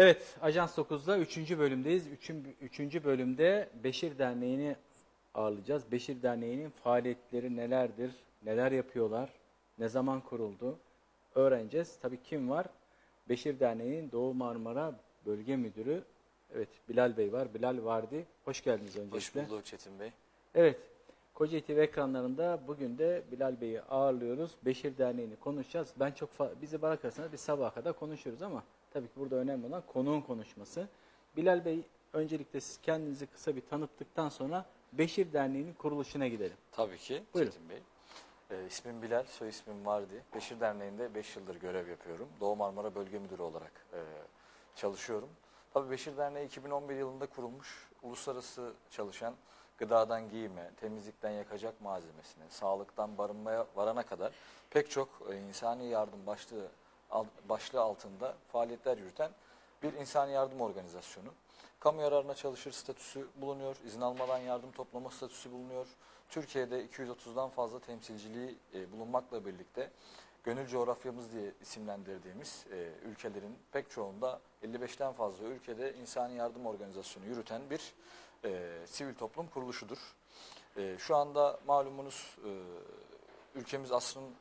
Evet, Ajans 9'da 3. bölümdeyiz. 3. bölümde Beşir Derneği'ni ağırlayacağız. Beşir Derneği'nin faaliyetleri nelerdir, neler yapıyorlar, ne zaman kuruldu öğreneceğiz. Tabii kim var? Beşir Derneği'nin Doğu Marmara Bölge Müdürü, evet Bilal Bey var. Bilal Vardi, hoş geldiniz öncelikle. Hoş bulduk Çetin Bey. Evet, Kocaeli TV ekranlarında bugün de Bilal Bey'i ağırlıyoruz. Beşir Derneği'ni konuşacağız. Ben çok bizi bırakırsanız biz sabaha kadar konuşuruz ama tabii ki burada önemli olan konuğun konuşması. Bilal Bey öncelikle siz kendinizi kısa bir tanıttıktan sonra Beşir Derneği'nin kuruluşuna gidelim. Tabii ki Buyurun. Çetin Bey. Ee, ismim Bilal, soy ismim Vardi. Beşir Derneği'nde 5 yıldır görev yapıyorum. Doğu Marmara Bölge Müdürü olarak e, çalışıyorum. Tabii Beşir Derneği 2011 yılında kurulmuş, uluslararası çalışan gıdadan giyime, temizlikten yakacak malzemesine, sağlıktan barınmaya varana kadar pek çok e, insani yardım başlığı, başlığı altında faaliyetler yürüten bir insani yardım organizasyonu. Kamu yararına çalışır statüsü bulunuyor, izin almadan yardım toplama statüsü bulunuyor. Türkiye'de 230'dan fazla temsilciliği e, bulunmakla birlikte gönül coğrafyamız diye isimlendirdiğimiz e, ülkelerin pek çoğunda 55'ten fazla ülkede insani yardım organizasyonu yürüten bir e, sivil toplum kuruluşudur. Şu anda malumunuz ülkemiz asrın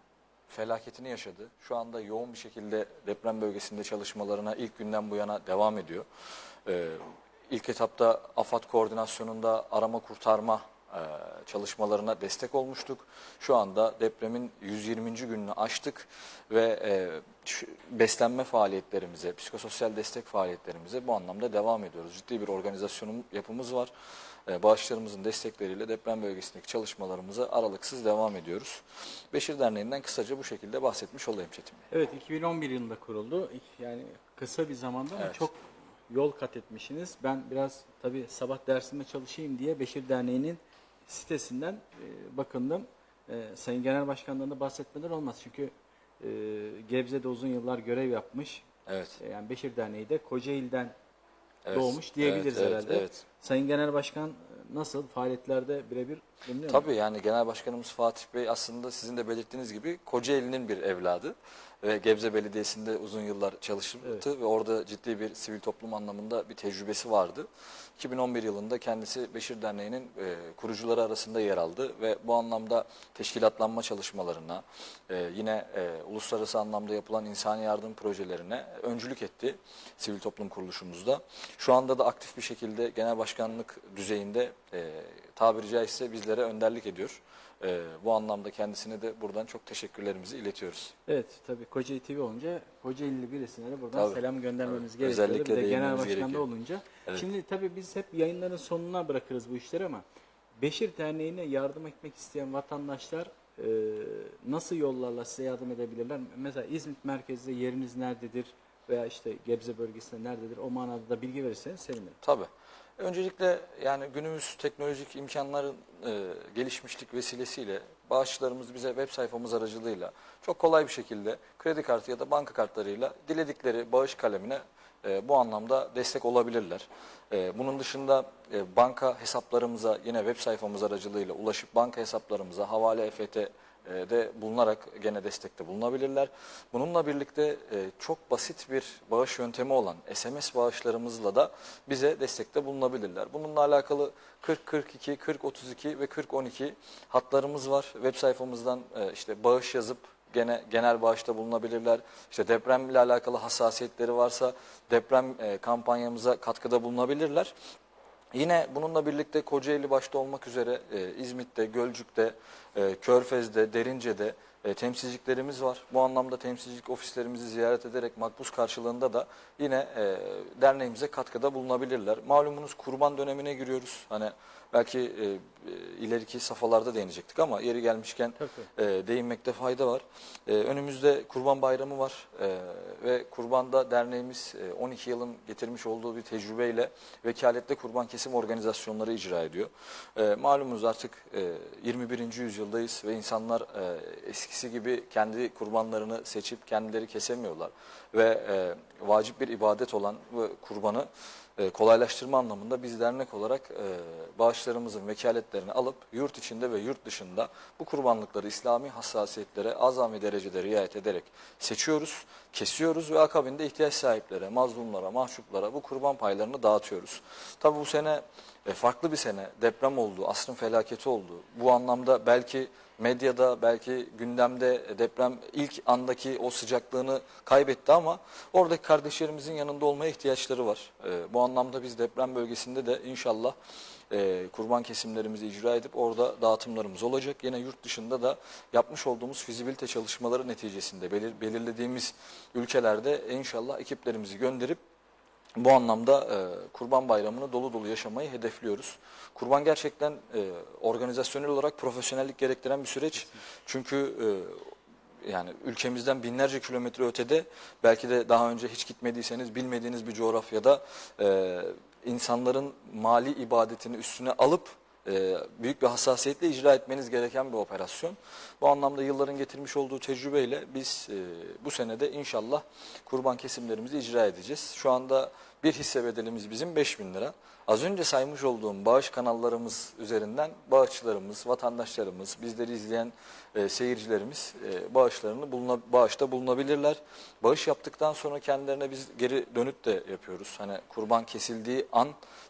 felaketini yaşadı. Şu anda yoğun bir şekilde deprem bölgesinde çalışmalarına ilk günden bu yana devam ediyor. Ee, ilk etapta AFAD koordinasyonunda arama kurtarma e, çalışmalarına destek olmuştuk. Şu anda depremin 120. gününü aştık ve e, beslenme faaliyetlerimize, psikososyal destek faaliyetlerimize bu anlamda devam ediyoruz. Ciddi bir organizasyon yapımız var. E, Bağışlarımızın destekleriyle deprem bölgesindeki çalışmalarımıza aralıksız devam ediyoruz. Beşir Derneği'nden kısaca bu şekilde bahsetmiş olayım Çetin Bey. Evet, 2011 yılında kuruldu. Yani kısa bir zamanda ama Evet. çok yol kat etmişsiniz. Ben biraz tabii sabah dersime çalışayım diye Beşir Derneği'nin sitesinden e, bakındım. E, Sayın Genel Başkan'dan da bahsetmeden olmaz. Çünkü e, Gebze'de uzun yıllar görev yapmış. Evet. E, yani Beşir Derneği de Kocaeli'den evet. doğmuş diyebiliriz evet, herhalde. Evet. Sayın Genel Başkan nasıl faaliyetlerde birebir mu? Tabii yani Genel Başkanımız Fatih Bey aslında sizin de belirttiğiniz gibi Kocaeli'nin bir evladı ve Gebze Belediyesi'nde uzun yıllar çalıştı Evet. ve orada ciddi bir sivil toplum anlamında bir tecrübesi vardı. 2011 yılında kendisi Beşir Derneği'nin e, kurucuları arasında yer aldı ve bu anlamda teşkilatlanma çalışmalarına, e, yine e, uluslararası anlamda yapılan insani yardım projelerine öncülük etti sivil toplum kuruluşumuzda. Şu anda da aktif bir şekilde genel başkanlık düzeyinde e, tabiri caizse bizlere önderlik ediyor. E, bu anlamda kendisine de buradan çok teşekkürlerimizi iletiyoruz. Evet tabii Kocaeli TV olunca Kocaeli'li birisine de buradan Tabii. selam göndermemiz Tabii. gerekiyor. Özellikle Bir de genel değinmemiz başkanda gerekiyor. olunca. Evet. Şimdi tabii biz hep yayınların sonuna bırakırız bu işleri ama Beşir Derneği'ne yardım etmek isteyen vatandaşlar e, nasıl yollarla size yardım edebilirler? Mesela İzmit merkezde yeriniz nerededir? Veya işte Gebze bölgesinde nerededir? O manada da bilgi verirseniz sevinirim. Tabii. Öncelikle yani günümüz teknolojik imkanların e, gelişmişlik vesilesiyle bağışçılarımız bize web sayfamız aracılığıyla çok kolay bir şekilde kredi kartı ya da banka kartlarıyla diledikleri bağış kalemine e, bu anlamda destek olabilirler. E, bunun dışında e, banka hesaplarımıza yine web sayfamız aracılığıyla ulaşıp banka hesaplarımıza havale EFT de bulunarak gene destekte bulunabilirler. Bununla birlikte e, çok basit bir bağış yöntemi olan SMS bağışlarımızla da bize destekte bulunabilirler. Bununla alakalı 40 42 40 32 ve 40 12 hatlarımız var. Web sayfamızdan e, işte bağış yazıp gene genel bağışta bulunabilirler. İşte depremle alakalı hassasiyetleri varsa deprem e, kampanyamıza katkıda bulunabilirler. Yine bununla birlikte Kocaeli başta olmak üzere e, İzmit'te, Gölcük'te, e, Körfez'de, Derince'de e, temsilciliklerimiz var. Bu anlamda temsilcilik ofislerimizi ziyaret ederek makbuz karşılığında da yine e, derneğimize katkıda bulunabilirler. Malumunuz kurban dönemine giriyoruz. Hani belki e, e, ileriki safhalarda değinecektik ama yeri gelmişken e, değinmekte fayda var. E, önümüzde Kurban Bayramı var e, ve Kurban'da derneğimiz e, 12 yılın getirmiş olduğu bir tecrübeyle vekaletle kurban kesim organizasyonları icra ediyor. E, malumunuz artık e, 21. yüzyıldayız ve insanlar e, eskisi gibi kendi kurbanlarını seçip kendileri kesemiyorlar ve e, vacip bir ibadet olan bu kurbanı e, kolaylaştırma anlamında biz dernek olarak e, bağışlarımızın vekaletlerini alıp yurt içinde ve yurt dışında bu kurbanlıkları İslami hassasiyetlere azami derecede riayet ederek seçiyoruz, kesiyoruz ve akabinde ihtiyaç sahiplere, mazlumlara, mahcuplara bu kurban paylarını dağıtıyoruz. Tabi bu sene e, farklı bir sene, deprem oldu, asrın felaketi oldu. Bu anlamda belki medyada, belki gündemde deprem ilk andaki o sıcaklığını kaybetti ama oradaki kardeşlerimizin yanında olmaya ihtiyaçları var. E, bu anlamda biz deprem bölgesinde de inşallah e, kurban kesimlerimizi icra edip orada dağıtımlarımız olacak. Yine yurt dışında da yapmış olduğumuz fizibilite çalışmaları neticesinde belir- belirlediğimiz ülkelerde inşallah ekiplerimizi gönderip bu anlamda e, Kurban Bayramı'nı dolu dolu yaşamayı hedefliyoruz. Kurban gerçekten e, organizasyonel olarak profesyonellik gerektiren bir süreç. Çünkü e, yani ülkemizden binlerce kilometre ötede belki de daha önce hiç gitmediyseniz bilmediğiniz bir coğrafyada e, insanların mali ibadetini üstüne alıp e, büyük bir hassasiyetle icra etmeniz gereken bir operasyon. Bu anlamda yılların getirmiş olduğu tecrübeyle biz e, bu senede inşallah kurban kesimlerimizi icra edeceğiz. Şu anda bir hisse bedelimiz bizim 5000 lira. Az önce saymış olduğum bağış kanallarımız üzerinden bağışçılarımız, vatandaşlarımız, bizleri izleyen e, seyircilerimiz e, bağışlarını buluna, bağışta bulunabilirler. Bağış yaptıktan sonra kendilerine biz geri dönüt de yapıyoruz. Hani kurban kesildiği an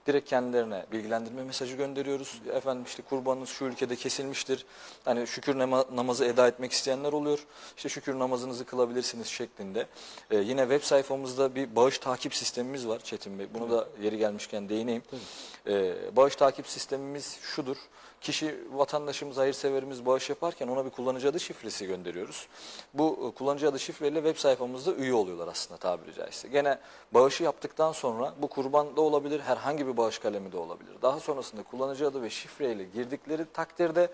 direkt kendilerine bilgilendirme mesajı gönderiyoruz. Efendim işte kurbanınız şu ülkede kesilmiştir. Hani şükür nama- namazı eda etmek isteyenler oluyor. İşte şükür namazınızı kılabilirsiniz şeklinde. Ee, yine web sayfamızda bir bağış takip sistemimiz var Çetin Bey. Bunu da yeri gelmişken değineyim. Ee, bağış takip sistemimiz şudur. Kişi, vatandaşımız, hayırseverimiz bağış yaparken ona bir kullanıcı adı şifresi gönderiyoruz. Bu e, kullanıcı adı şifreyle web sayfamızda üye oluyorlar aslında tabiri caizse. Gene bağışı yaptıktan sonra bu kurban da olabilir, herhangi bir bağış kalemi de olabilir. Daha sonrasında kullanıcı adı ve şifreyle girdikleri takdirde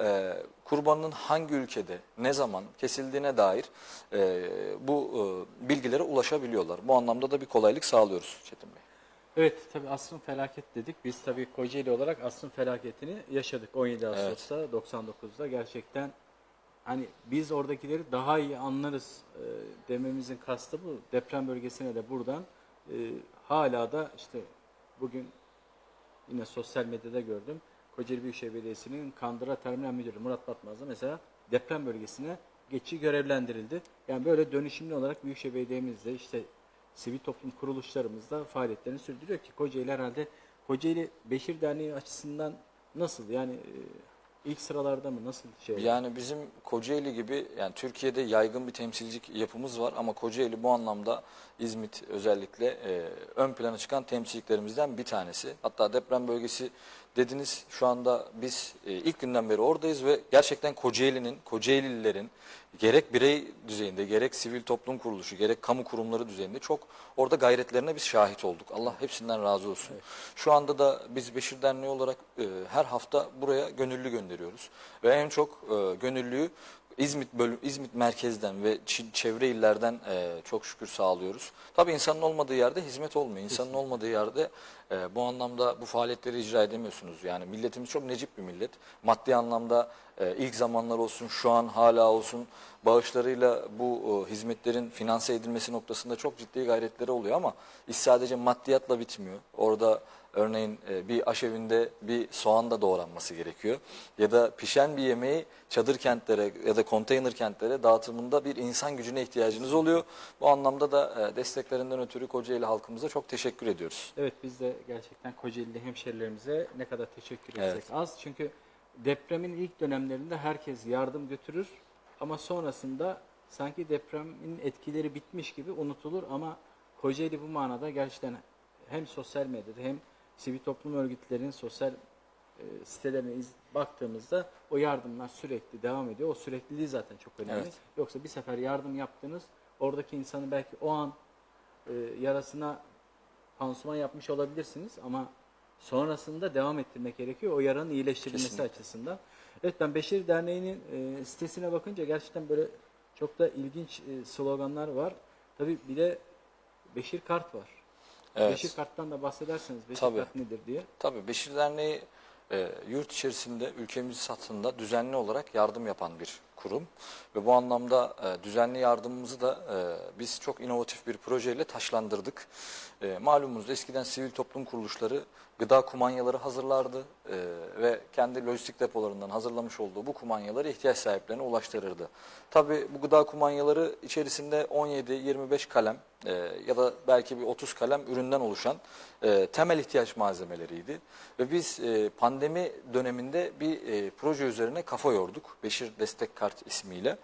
e, kurbanın hangi ülkede, ne zaman kesildiğine dair e, bu e, bilgilere ulaşabiliyorlar. Bu anlamda da bir kolaylık sağlıyoruz Çetin Bey. Evet tabii asrın felaket dedik. Biz tabii Kocaeli olarak asrın felaketini yaşadık 17 Ağustos'ta 99'da. Gerçekten hani biz oradakileri daha iyi anlarız e, dememizin kastı bu. Deprem bölgesine de buradan e, hala da işte bugün yine sosyal medyada gördüm. Kocaeli Büyükşehir Belediyesi'nin Kandıra Terminal Müdürü Murat Batmaz da mesela deprem bölgesine geçici görevlendirildi. Yani böyle dönüşümlü olarak Büyükşehir Belediye'mizde işte sivil toplum kuruluşlarımızda faaliyetlerini sürdürüyor ki Kocaeli herhalde Kocaeli Beşir Derneği açısından nasıl yani e, ilk sıralarda mı nasıl şey? Yani bizim Kocaeli gibi yani Türkiye'de yaygın bir temsilcilik yapımız var ama Kocaeli bu anlamda İzmit özellikle e, ön plana çıkan temsilciliklerimizden bir tanesi. Hatta deprem bölgesi dediniz şu anda biz e, ilk günden beri oradayız ve gerçekten Kocaeli'nin, Kocaelililerin gerek birey düzeyinde gerek sivil toplum kuruluşu gerek kamu kurumları düzeyinde çok orada gayretlerine biz şahit olduk. Allah hepsinden razı olsun. Şu anda da biz Beşir Derneği olarak e, her hafta buraya gönüllü gönderiyoruz. Ve en çok e, gönüllüyü İzmit bölüm İzmit merkezden ve çevre illerden e, çok şükür sağlıyoruz. Tabii insanın olmadığı yerde hizmet olmuyor. İnsanın olmadığı yerde e, bu anlamda bu faaliyetleri icra edemiyorsunuz. Yani milletimiz çok necip bir millet. Maddi anlamda e, ilk zamanlar olsun, şu an hala olsun bağışlarıyla bu e, hizmetlerin finanse edilmesi noktasında çok ciddi gayretleri oluyor ama iş sadece maddiyatla bitmiyor. Orada Örneğin e, bir aşevinde bir soğan da doğranması gerekiyor. Ya da pişen bir yemeği çadır kentlere ya da konteyner kentlere dağıtımında bir insan gücüne ihtiyacınız oluyor. Bu anlamda da e, desteklerinden ötürü Kocaeli halkımıza çok teşekkür ediyoruz. Evet biz de gerçekten Kocaeli'li hemşerilerimize ne kadar teşekkür etsek Evet. az. Çünkü depremin ilk dönemlerinde herkes yardım götürür ama sonrasında sanki depremin etkileri bitmiş gibi unutulur ama Kocaeli bu manada gerçekten hem sosyal medyada hem sivil toplum örgütlerinin sosyal e, sitelerine iz, baktığımızda o yardımlar sürekli devam ediyor. O sürekliliği zaten çok önemli. Evet. Yoksa bir sefer yardım yaptınız, oradaki insanı belki o an e, yarasına pansuman yapmış olabilirsiniz ama sonrasında devam ettirmek gerekiyor o yaranın iyileştirilmesi Kesinlikle. açısından. Evet ben Beşir Derneği'nin e, sitesine bakınca gerçekten böyle çok da ilginç e, sloganlar var. Tabii bir de Beşir Kart var. Evet. Beşir Kart'tan da bahsederseniz Beşir Tabii. Kart nedir diye. Tabii Beşir Derneği e, yurt içerisinde ülkemiz satında düzenli olarak yardım yapan bir kurum ve bu anlamda e, düzenli yardımımızı da e, biz çok inovatif bir projeyle taşlandırdık. E, malumunuz eskiden sivil toplum kuruluşları gıda kumanyaları hazırlardı e, ve kendi lojistik depolarından hazırlamış olduğu bu kumanyaları ihtiyaç sahiplerine ulaştırırdı. Tabii bu gıda kumanyaları içerisinde 17-25 kalem e, ya da belki bir 30 kalem üründen oluşan e, temel ihtiyaç malzemeleriydi. Ve biz e, pandemi döneminde bir e, proje üzerine kafa yorduk. Beşir Destek Kart ismiyle.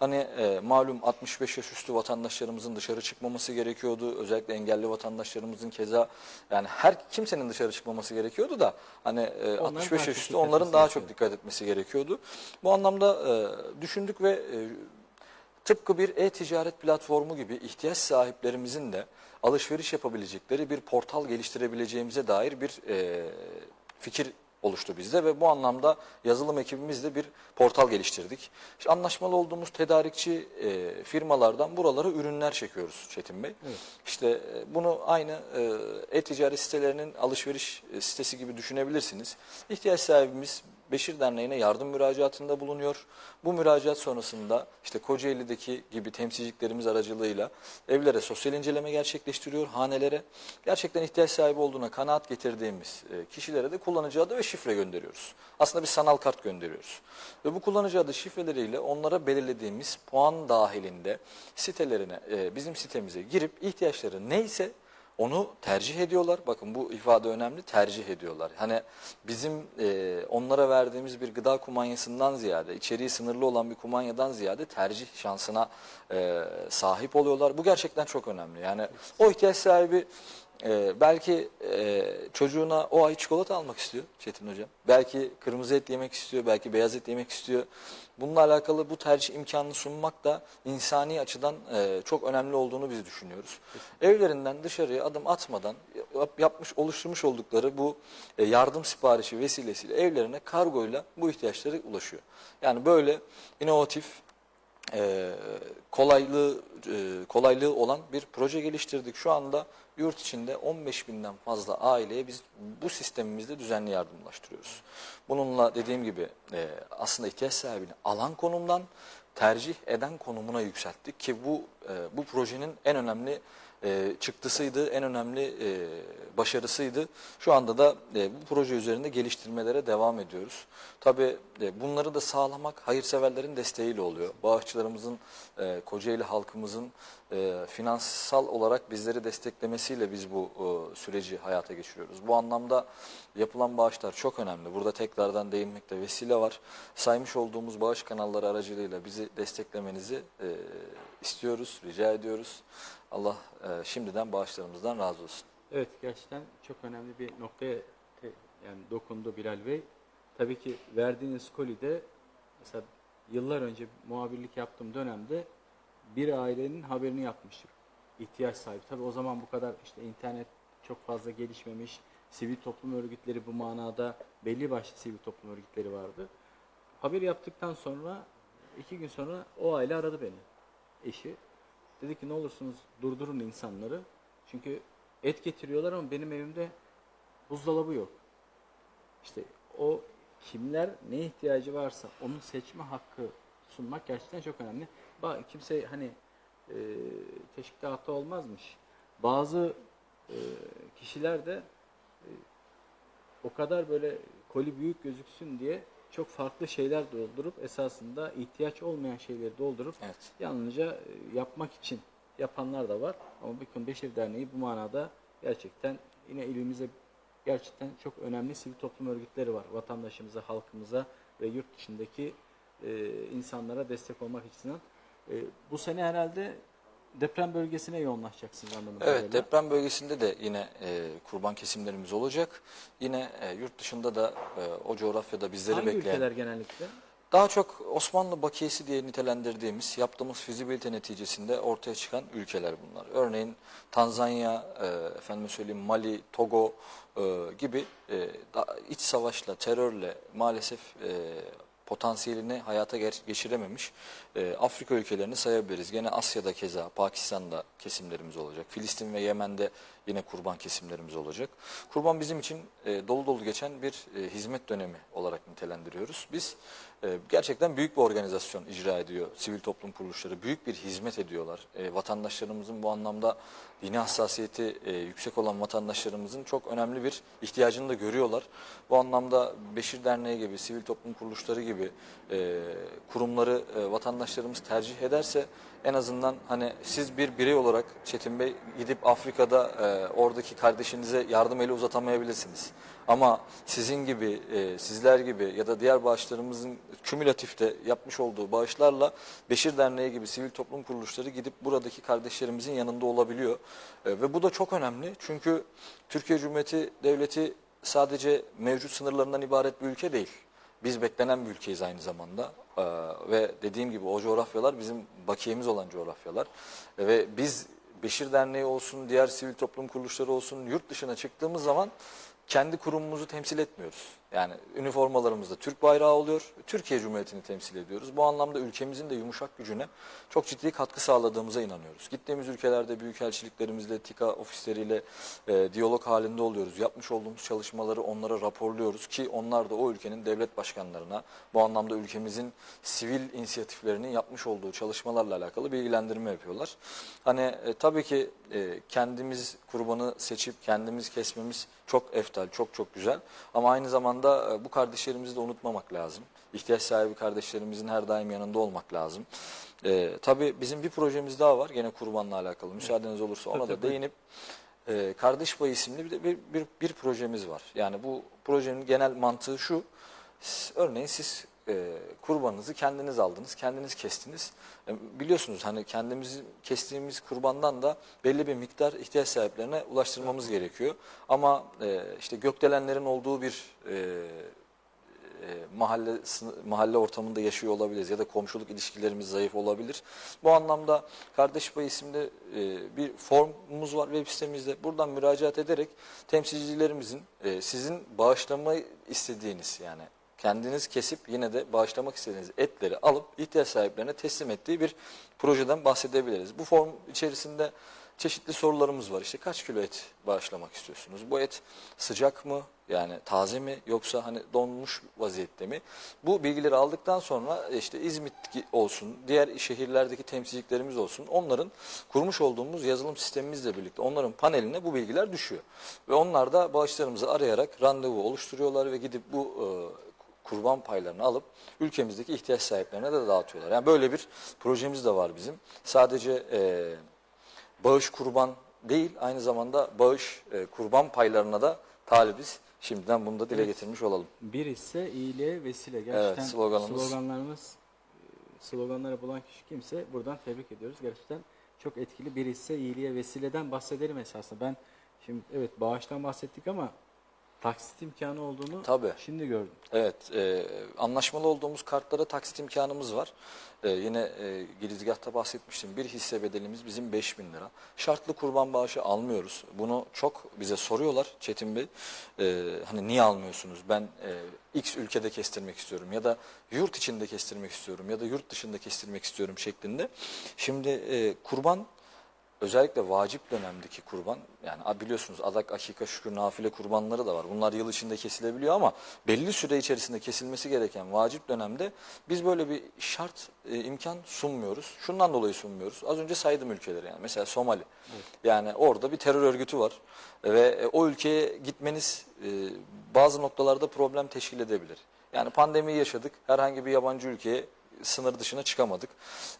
Hani e, malum 65 yaş üstü vatandaşlarımızın dışarı çıkmaması gerekiyordu. Özellikle engelli vatandaşlarımızın keza yani her kimsenin dışarı çıkmaması gerekiyordu da hani e, Onların 65 daha yaş üstü onların daha çok dikkat etmesi gerekiyordu. Bu anlamda e, düşündük ve e, tıpkı bir e-ticaret platformu gibi ihtiyaç sahiplerimizin de alışveriş yapabilecekleri bir portal geliştirebileceğimize dair bir e, fikir oluştu bizde ve bu anlamda yazılım ekibimizle bir portal geliştirdik. İşte anlaşmalı olduğumuz tedarikçi e, firmalardan buralara ürünler çekiyoruz Çetin Bey. Evet. İşte e, bunu aynı e, e-ticaret sitelerinin alışveriş e, sitesi gibi düşünebilirsiniz. İhtiyaç sahibimiz Beşir Derneği'ne yardım müracaatında bulunuyor. Bu müracaat sonrasında işte Kocaeli'deki gibi temsilciliklerimiz aracılığıyla evlere sosyal inceleme gerçekleştiriyor, hanelere. Gerçekten ihtiyaç sahibi olduğuna kanaat getirdiğimiz e, kişilere de kullanıcı adı ve şifre gönderiyoruz. Aslında bir sanal kart gönderiyoruz. Ve bu kullanıcı adı şifreleriyle onlara belirlediğimiz puan dahilinde sitelerine, e, bizim sitemize girip ihtiyaçları neyse onu tercih ediyorlar. Bakın bu ifade önemli. Tercih ediyorlar. Hani bizim e, onlara verdiğimiz bir gıda kumanyasından ziyade, içeriği sınırlı olan bir kumanyadan ziyade tercih şansına e, sahip oluyorlar. Bu gerçekten çok önemli. Yani o ihtiyaç sahibi e, belki e, çocuğuna o ay çikolata almak istiyor Çetin Hocam. Belki kırmızı et yemek istiyor, belki beyaz et yemek istiyor. Bununla alakalı bu tercih imkanını sunmak da insani açıdan e, çok önemli olduğunu biz düşünüyoruz. Evlerinden dışarıya adım atmadan yap- yapmış oluşturmuş oldukları bu e, yardım siparişi vesilesiyle evlerine kargoyla bu ihtiyaçları ulaşıyor. Yani böyle inovatif e, kolaylığı e, kolaylığı olan bir proje geliştirdik. Şu anda yurt içinde 15 binden fazla aileye biz bu sistemimizde düzenli yardımlaştırıyoruz. Bununla dediğim gibi e, aslında ihtiyaç sahibini alan konumdan tercih eden konumuna yükselttik ki bu e, bu projenin en önemli e, çıktısıydı, en önemli e, başarısıydı. Şu anda da e, bu proje üzerinde geliştirmelere devam ediyoruz. Tabii e, bunları da sağlamak hayırseverlerin desteğiyle oluyor. Bağışçılarımızın, e, Kocaeli halkımızın e, finansal olarak bizleri desteklemesiyle biz bu e, süreci hayata geçiriyoruz. Bu anlamda yapılan bağışlar çok önemli. Burada tekrardan değinmekte vesile var. Saymış olduğumuz bağış kanalları aracılığıyla bizi desteklemenizi e, istiyoruz, rica ediyoruz. Allah e, şimdiden bağışlarımızdan razı olsun. Evet gerçekten çok önemli bir noktaya te- yani dokundu Bilal Bey. Tabii ki verdiğiniz kolide mesela yıllar önce muhabirlik yaptığım dönemde bir ailenin haberini yapmıştık. İhtiyaç sahibi. Tabii o zaman bu kadar işte internet çok fazla gelişmemiş. Sivil toplum örgütleri bu manada belli başlı sivil toplum örgütleri vardı. Haber yaptıktan sonra iki gün sonra o aile aradı beni. Eşi. Dedi ki ne olursunuz durdurun insanları. Çünkü et getiriyorlar ama benim evimde buzdolabı yok. İşte o kimler ne ihtiyacı varsa onun seçme hakkı sunmak gerçekten çok önemli. Ba- Kimse hani e, teşkilatta olmazmış. Bazı e, kişiler de e, o kadar böyle koli büyük gözüksün diye çok farklı şeyler doldurup esasında ihtiyaç olmayan şeyleri doldurup Evet. yalnızca e, yapmak için yapanlar da var. Ama bakın Beşir Derneği bu manada gerçekten yine ilimize gerçekten çok önemli sivil toplum örgütleri var. Vatandaşımıza, halkımıza ve yurt dışındaki e, insanlara destek olmak açısından. E, bu sene herhalde deprem bölgesine yoğunlaşacaksınız anladığım Evet kadarıyla. deprem bölgesinde de yine e, kurban kesimlerimiz olacak. Yine e, yurt dışında da e, o coğrafyada bizleri Hangi bekleyen ülkeler genellikle? Daha çok Osmanlı bakiyesi diye nitelendirdiğimiz yaptığımız fizibilite neticesinde ortaya çıkan ülkeler bunlar. Örneğin Tanzanya, e, efendime söyleyeyim Mali, Togo e, gibi e, da- iç savaşla, terörle maalesef e, potansiyelini hayata geçirememiş e, Afrika ülkelerini sayabiliriz. Gene Asya'da keza, Pakistan'da kesimlerimiz olacak. Filistin ve Yemen'de yine kurban kesimlerimiz olacak. Kurban bizim için e, dolu dolu geçen bir e, hizmet dönemi olarak nitelendiriyoruz. Biz e, gerçekten büyük bir organizasyon icra ediyor sivil toplum kuruluşları. Büyük bir hizmet ediyorlar. E, vatandaşlarımızın bu anlamda dini hassasiyeti e, yüksek olan vatandaşlarımızın çok önemli bir ihtiyacını da görüyorlar. Bu anlamda Beşir Derneği gibi, sivil toplum kuruluşları gibi e, kurumları e, vatandaşlarımız tercih ederse en azından hani siz bir birey olarak Çetin Bey gidip Afrika'da e, oradaki kardeşinize yardım eli uzatamayabilirsiniz. Ama sizin gibi, e, sizler gibi ya da diğer bağışlarımızın kümülatifte yapmış olduğu bağışlarla Beşir Derneği gibi sivil toplum kuruluşları gidip buradaki kardeşlerimizin yanında olabiliyor. E, ve bu da çok önemli çünkü Türkiye Cumhuriyeti Devleti sadece mevcut sınırlarından ibaret bir ülke değil. Biz beklenen bir ülkeyiz aynı zamanda Ee, ve dediğim gibi o coğrafyalar bizim bakiyemiz olan coğrafyalar Ee, ve biz Beşir Derneği olsun, diğer sivil toplum kuruluşları olsun yurt dışına çıktığımız zaman kendi kurumumuzu temsil etmiyoruz. Yani üniformalarımızda Türk bayrağı oluyor, Türkiye Cumhuriyeti'ni temsil ediyoruz. Bu anlamda ülkemizin de yumuşak gücüne çok ciddi katkı sağladığımıza inanıyoruz. Gittiğimiz ülkelerde büyükelçiliklerimizle, TİKA ofisleriyle e, diyalog halinde oluyoruz. Yapmış olduğumuz çalışmaları onlara raporluyoruz ki onlar da o ülkenin devlet başkanlarına bu anlamda ülkemizin sivil inisiyatiflerinin yapmış olduğu çalışmalarla alakalı bilgilendirme yapıyorlar. Hani e, tabii ki e, kendimiz kurbanı seçip kendimiz kesmemiz çok eftal, çok çok güzel. Ama aynı zamanda e, bu kardeşlerimizi de unutmamak lazım. İhtiyaç sahibi kardeşlerimizin her daim yanında olmak lazım. E, tabii bizim bir projemiz daha var gene kurbanla alakalı. Müsaadeniz olursa ona da değinip e, Kardeş Payı isimli bir, bir, bir, bir projemiz var. Yani bu projenin genel mantığı şu. Örneğin siz e, kurbanınızı kendiniz aldınız, kendiniz kestiniz. E, biliyorsunuz hani kendimiz kestiğimiz kurbandan da belli bir miktar ihtiyaç sahiplerine ulaştırmamız gerekiyor. Ama e, işte gökdelenlerin olduğu bir e, e, mahalle mahalle ortamında yaşıyor olabiliriz ya da komşuluk ilişkilerimiz zayıf olabilir. Bu anlamda Kardeş Payı isimli e, bir formumuz var web sitemizde. Buradan müracaat ederek temsilcilerimizin e, sizin bağışlamayı istediğiniz yani kendiniz kesip yine de bağışlamak istediğiniz etleri alıp ihtiyaç sahiplerine teslim ettiği bir projeden bahsedebiliriz. Bu form içerisinde çeşitli sorularımız var. İşte kaç kilo et bağışlamak istiyorsunuz? Bu et sıcak mı? Yani taze mi yoksa hani donmuş vaziyette mi? Bu bilgileri aldıktan sonra işte İzmit olsun, diğer şehirlerdeki temsilciliklerimiz olsun onların kurmuş olduğumuz yazılım sistemimizle birlikte onların paneline bu bilgiler düşüyor. Ve onlar da bağışlarımızı arayarak randevu oluşturuyorlar ve gidip bu e, kurban paylarını alıp ülkemizdeki ihtiyaç sahiplerine de dağıtıyorlar. Yani böyle bir projemiz de var bizim. Sadece e, bağış kurban değil aynı zamanda bağış e, kurban paylarına da talibiz. Şimdiden bunu da dile Evet. getirmiş olalım. Bir ise iyiliğe vesile. Gerçekten Evet, sloganımız. sloganlarımız, e, sloganları bulan kişi kimse buradan tebrik ediyoruz. Gerçekten çok etkili. Bir ise iyiliğe vesileden bahsedelim esasında. Ben şimdi evet bağıştan bahsettik ama taksit imkanı olduğunu Tabii. şimdi gördüm. Evet, e, anlaşmalı olduğumuz kartlara taksit imkanımız var. E, yine e, girizgahta bahsetmiştim. Bir hisse bedelimiz bizim 5000 lira. Şartlı kurban bağışı almıyoruz. Bunu çok bize soruyorlar Çetin Bey. E, hani niye almıyorsunuz? Ben e, X ülkede kestirmek istiyorum ya da yurt içinde kestirmek istiyorum ya da yurt dışında kestirmek istiyorum şeklinde. Şimdi e, kurban özellikle vacip dönemdeki kurban yani biliyorsunuz adak, akika, şükür, nafile kurbanları da var. Bunlar yıl içinde kesilebiliyor ama belli süre içerisinde kesilmesi gereken vacip dönemde biz böyle bir şart e, imkan sunmuyoruz. Şundan dolayı sunmuyoruz. Az önce saydım ülkeleri yani mesela Somali. Yani orada bir terör örgütü var ve e, o ülkeye gitmeniz e, bazı noktalarda problem teşkil edebilir. Yani pandemiyi yaşadık. Herhangi bir yabancı ülkeye sınır dışına çıkamadık.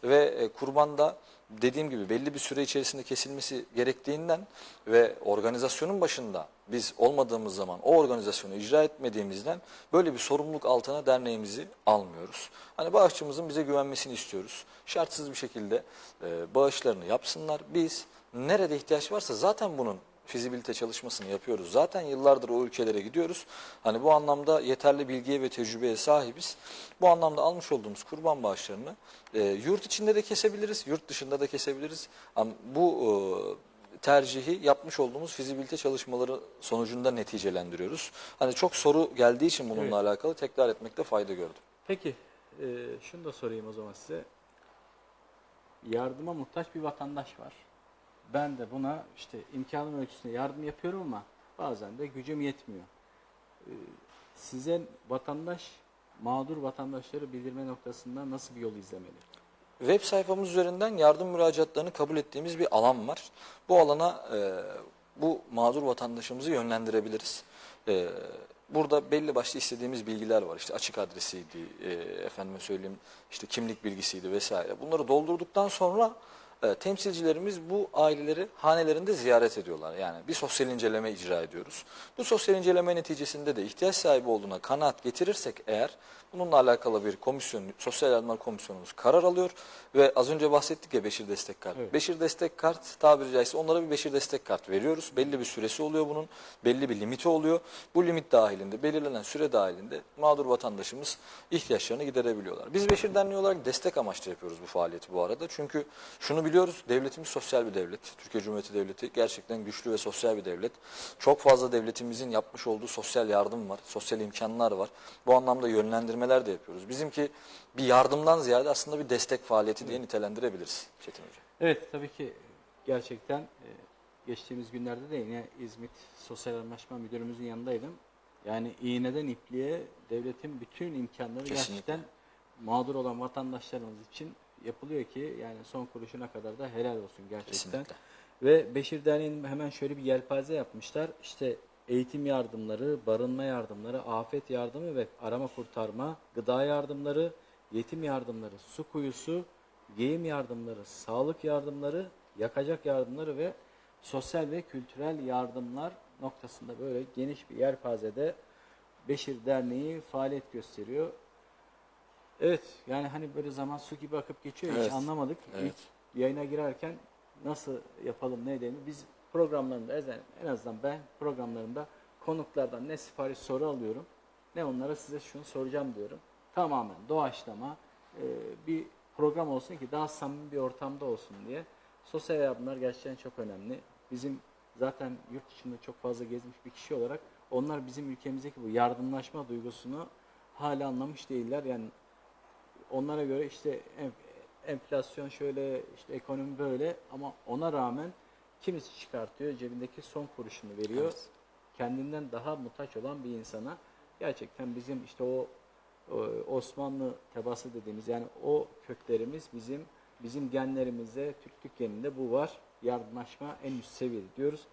Ve e, kurban da dediğim gibi belli bir süre içerisinde kesilmesi gerektiğinden ve organizasyonun başında biz olmadığımız zaman o organizasyonu icra etmediğimizden böyle bir sorumluluk altına derneğimizi almıyoruz. Hani bağışçımızın bize güvenmesini istiyoruz. Şartsız bir şekilde e, bağışlarını yapsınlar. Biz nerede ihtiyaç varsa zaten bunun fizibilite çalışmasını yapıyoruz. Zaten yıllardır o ülkelere gidiyoruz. Hani bu anlamda yeterli bilgiye ve tecrübeye sahibiz. Bu anlamda almış olduğumuz kurban bağışlarını e, yurt içinde de kesebiliriz, yurt dışında da kesebiliriz. Ama bu e, tercihi yapmış olduğumuz fizibilite çalışmaları sonucunda neticelendiriyoruz. Hani çok soru geldiği için bununla Evet. alakalı tekrar etmekte fayda gördüm. Peki e, şunu da sorayım o zaman size. Yardıma muhtaç bir vatandaş var. Ben de buna işte imkanım ölçüsünde yardım yapıyorum ama bazen de gücüm yetmiyor. E, size vatandaş mağdur vatandaşları bildirme noktasında nasıl bir yol izlemeli? Web sayfamız üzerinden yardım müracaatlarını kabul ettiğimiz bir alan var. Bu alana e, bu mağdur vatandaşımızı yönlendirebiliriz. E, burada belli başlı istediğimiz bilgiler var. İşte açık adresiydi, e, efendime söyleyeyim işte kimlik bilgisiydi vesaire. Bunları doldurduktan sonra e, temsilcilerimiz bu aileleri hanelerinde ziyaret ediyorlar. Yani bir sosyal inceleme icra ediyoruz. Bu sosyal inceleme neticesinde de ihtiyaç sahibi olduğuna kanaat getirirsek eğer bununla alakalı bir komisyon, sosyal yardımlar komisyonumuz karar alıyor ve az önce bahsettik ya Beşir Destek Kart. Evet. Beşir Destek Kart tabiri caizse onlara bir Beşir Destek Kart veriyoruz. Belli bir süresi oluyor bunun, belli bir limiti oluyor. Bu limit dahilinde, belirlenen süre dahilinde mağdur vatandaşımız ihtiyaçlarını giderebiliyorlar. Biz Beşir Derneği olarak destek amaçlı yapıyoruz bu faaliyeti bu arada. Çünkü şunu biliyoruz, devletimiz sosyal bir devlet. Türkiye Cumhuriyeti Devleti gerçekten güçlü ve sosyal bir devlet. Çok fazla devletimizin yapmış olduğu sosyal yardım var, sosyal imkanlar var. Bu anlamda yönlendirmeler de yapıyoruz. Bizimki bir yardımdan ziyade aslında bir destek faaliyeti diye nitelendirebiliriz Çetin Hoca. Evet tabii ki gerçekten e, geçtiğimiz günlerde de yine İzmit Sosyal Anlaşma Müdürümüzün yanındaydım. Yani iğneden ipliğe devletin bütün imkanları Kesinlikle. gerçekten mağdur olan vatandaşlarımız için yapılıyor ki yani son kuruşuna kadar da helal olsun gerçekten. Kesinlikle. Ve Beşir Derneği'nin hemen şöyle bir yelpaze yapmışlar. İşte eğitim yardımları, barınma yardımları, afet yardımı ve arama kurtarma, gıda yardımları, yetim yardımları, su kuyusu, giyim yardımları, sağlık yardımları, yakacak yardımları ve sosyal ve kültürel yardımlar noktasında böyle geniş bir yelpazede Beşir Derneği faaliyet gösteriyor. Evet yani hani böyle zaman su gibi akıp geçiyor hiç Evet, anlamadık. evet. İlk yayına girerken nasıl yapalım ne edelim biz programlarında en- en azından ben programlarımda konuklardan ne sipariş soru alıyorum ne onlara size şunu soracağım diyorum. Tamamen doğaçlama e, bir program olsun ki daha samimi bir ortamda olsun diye. Sosyal yardımlar gerçekten çok önemli. Bizim zaten yurt dışında çok fazla gezmiş bir kişi olarak onlar bizim ülkemizdeki bu yardımlaşma duygusunu hala anlamış değiller. Yani onlara göre işte enf- enflasyon şöyle işte ekonomi böyle ama ona rağmen kimisi çıkartıyor cebindeki son kuruşunu veriyor. Evet. Kendinden daha muhtaç olan bir insana gerçekten bizim işte o, o Osmanlı tebası dediğimiz yani o köklerimiz bizim bizim genlerimizde Türklük geninde bu var. Yardımlaşma en üst seviyede diyoruz.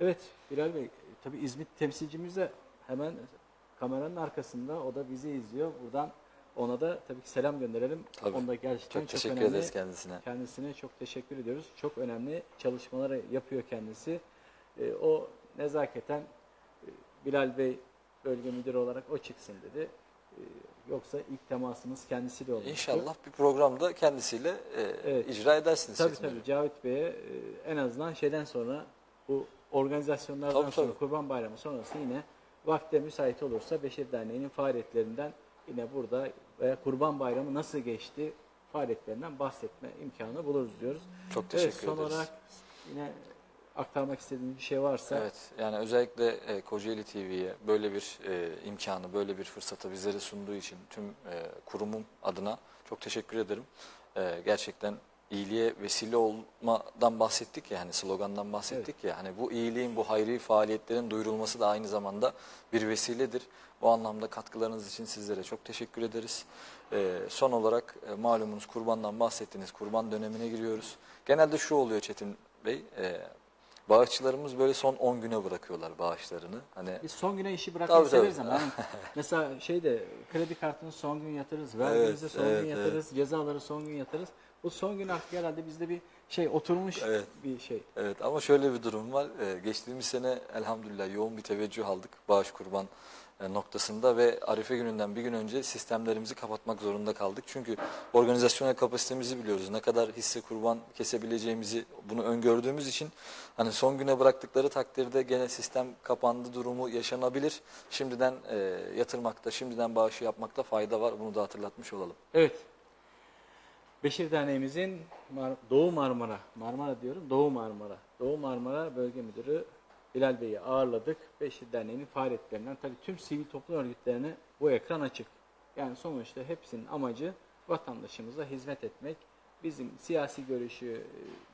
Evet Bilal Bey tabi İzmit temsilcimiz de hemen kameranın arkasında o da bizi izliyor. Buradan ona da tabii ki selam gönderelim. Tabii. Onda gerçekten Çok çok, teşekkür önemli. ederiz kendisine. Kendisine çok teşekkür ediyoruz. Çok önemli çalışmaları yapıyor kendisi. Ee, o nezaketen e, Bilal Bey bölge müdürü olarak o çıksın dedi. Ee, yoksa ilk temasımız kendisiyle olmuştu. İnşallah bir programda kendisiyle e, Evet. icra edersiniz. Tabii tabii Hocam. Cavit Bey'e e, en azından şeyden sonra bu organizasyonlardan Tabii, sonra tabii. Kurban Bayramı sonrası yine vakte müsait olursa Beşir Derneği'nin faaliyetlerinden yine burada veya Kurban Bayramı nasıl geçti faaliyetlerinden bahsetme imkanı buluruz diyoruz. Çok Evet teşekkür son ederiz. olarak yine aktarmak istediğiniz bir şey varsa Evet, yani özellikle e, Kocaeli TV'ye böyle bir e, imkanı, böyle bir fırsatı bizlere sunduğu için tüm e, kurumum adına çok teşekkür ederim. E, gerçekten iyiliğe vesile olmadan bahsettik ya, hani slogandan bahsettik ya, hani bu iyiliğin, bu hayri faaliyetlerin duyurulması da aynı zamanda bir vesiledir. Bu anlamda katkılarınız için sizlere çok teşekkür ederiz. E, son olarak e, malumunuz kurbandan bahsettiniz, kurban dönemine giriyoruz. Genelde şu oluyor Çetin Bey, e, Bağışçılarımız böyle son 10 güne bırakıyorlar bağışlarını. Hani biz son güne işi bırakmayı Tabii, tabii. severiz ama hani mesela şeyde kredi kartını son gün yatırırız, vergimizi Evet, son evet, gün yatırırız, cezaları son gün yatırırız. Bu son gün artık herhalde bizde bir şey oturmuş Evet. bir şey. evet ama şöyle bir durum var. Ee, geçtiğimiz sene elhamdülillah yoğun bir teveccüh aldık bağış kurban noktasında ve Arife gününden bir gün önce sistemlerimizi kapatmak zorunda kaldık. Çünkü organizasyonel kapasitemizi biliyoruz. Ne kadar hisse kurban kesebileceğimizi bunu öngördüğümüz için hani son güne bıraktıkları takdirde gene sistem kapandı durumu yaşanabilir. Şimdiden e, yatırmakta, şimdiden bağışı yapmakta fayda var. Bunu da hatırlatmış olalım. Evet. Beşir Derneğimizin Mar- Doğu Marmara, Marmara diyorum, Doğu Marmara, Doğu Marmara Bölge Müdürü Bilal Bey'i ağırladık. Beşir Derneği'nin faaliyetlerinden tabii tüm sivil toplum örgütlerine bu ekran açık. Yani sonuçta hepsinin amacı vatandaşımıza hizmet etmek. Bizim siyasi görüşü,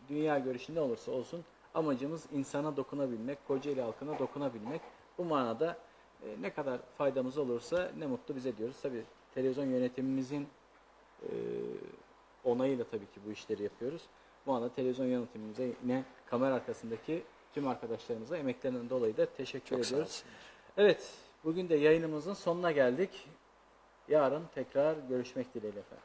dünya görüşü ne olursa olsun amacımız insana dokunabilmek, Kocaeli halkına dokunabilmek. Bu manada e, ne kadar faydamız olursa ne mutlu bize diyoruz. Tabii televizyon yönetimimizin e, onayıyla tabii ki bu işleri yapıyoruz. Bu anda televizyon yönetimimize yine kamera arkasındaki tüm arkadaşlarımıza emeklerinden dolayı da teşekkür Çok ediyoruz. Evet, bugün de yayınımızın sonuna geldik. Yarın tekrar görüşmek dileğiyle efendim.